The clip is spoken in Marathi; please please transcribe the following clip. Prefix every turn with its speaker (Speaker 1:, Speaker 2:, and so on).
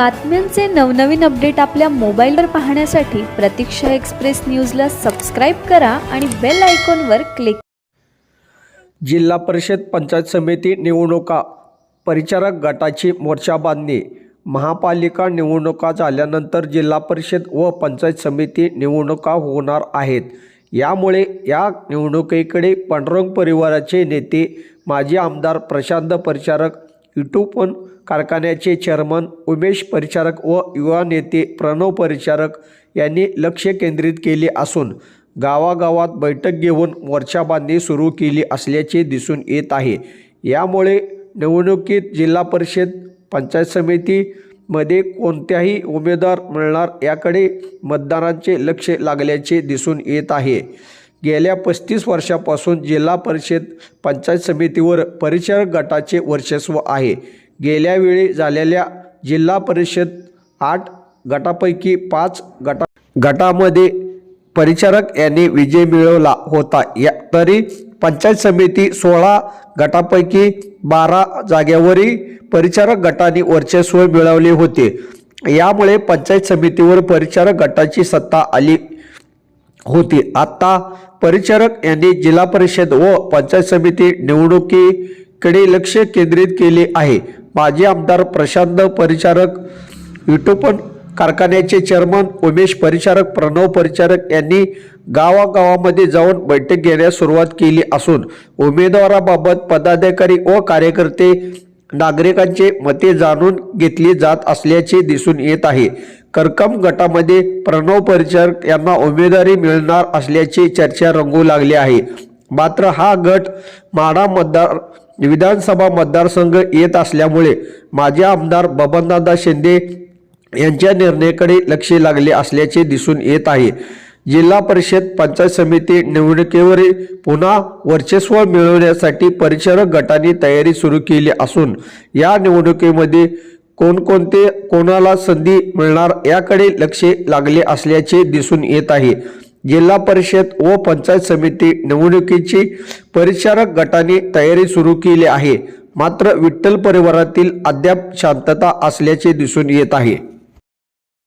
Speaker 1: बातम्यांचे नवनवीन अपडेट आपल्या मोबाईलवर पाहण्यासाठी प्रतीक्षा एक्सप्रेस न्यूजला सबस्क्राईब करा आणि बेल आयकॉनवर क्लिक
Speaker 2: जिल्हा परिषद पंचायत समिती निवडणुका. परिचारक गटाची मोर्चा बांधणी. महापालिका निवडणुका झाल्यानंतर जिल्हा परिषद व पंचायत समिती निवडणुका होणार आहेत. यामुळे या निवडणुकीकडे पांडुरंग परिवाराचे नेते माजी आमदार प्रशांत परिचारक इटोपन कारखान्याचे चेअरमन उमेश परिचारक व युवा नेते प्रणव परिचारक यांनी लक्ष केंद्रित केले असून गावागावात बैठक घेऊन मोर्चाबांधणी सुरू केली असल्याचे दिसून येत आहे. यामुळे निवडणुकीत जिल्हा परिषद पंचायत समितीमध्ये कोणत्याही उमेदवार मिळणार याकडे मतदारांचे लक्ष लागल्याचे दिसून येत आहे. गेल्या पस्तीस वर्षापासून जिल्हा परिषद पंचायत समितीवर परिचारक गटाचे वर्चस्व आहे. गेल्या वेळी झालेल्या जिल्हा परिषद आठ गटापैकी पाच गटा गटामध्ये परिचारक यांनी विजय मिळवला होता. या तरी पंचायत समिती सोळा गटापैकी बारा जागेवरही परिचारक गटाने वर्चस्व मिळवले होते. यामुळे पंचायत समितीवर परिचारक गटाची सत्ता आली. होती. आता परिचारक यांनी जिल्हा परिषद व पंचायत समिती निवडणुकीकडे लक्ष केंद्रित केले आहे. माजी आमदार प्रशांत परिचारक युटोपन कारखान्याचे चेअरमन उमेश परिचारक प्रणव परिचारक यांनी गावागावामध्ये जाऊन बैठक घेण्यास सुरुवात केली असून उमेदवाराबाबत पदाधिकारी व कार्यकर्ते नागरिकांचे मते जाणून घेतली जात असल्याचे दिसून येत आहे. करकम गटामध्ये प्रणव परिचर यांना उमेदवारी मिळणार असल्याची चर्चा रंगू लागली आहे. मात्र हा गट माडा मतदार विधानसभा मतदारसंघ येत असल्यामुळे माजी आमदार बबनदादा शिंदे यांच्या निर्णयाकडे लक्ष लागले असल्याचे दिसून येत आहे. जिल्हा परिषद पंचायत समिती निवडणुकीवर पुन्हा वर्चस्व मिळवण्यासाठी परिचारक गटाने तयारी सुरू केली असून या निवडणुकीमध्ये कोणकोणते कोणाला संधी मिळणार याकडे लक्ष लागले असल्याचे दिसून येत आहे. जिल्हा परिषद व पंचायत समिती निवडणुकीची परिचारक गटाने तयारी सुरू केली आहे. मात्र विठ्ठल परिवारातील अद्याप शांतता असल्याचे दिसून येत आहे.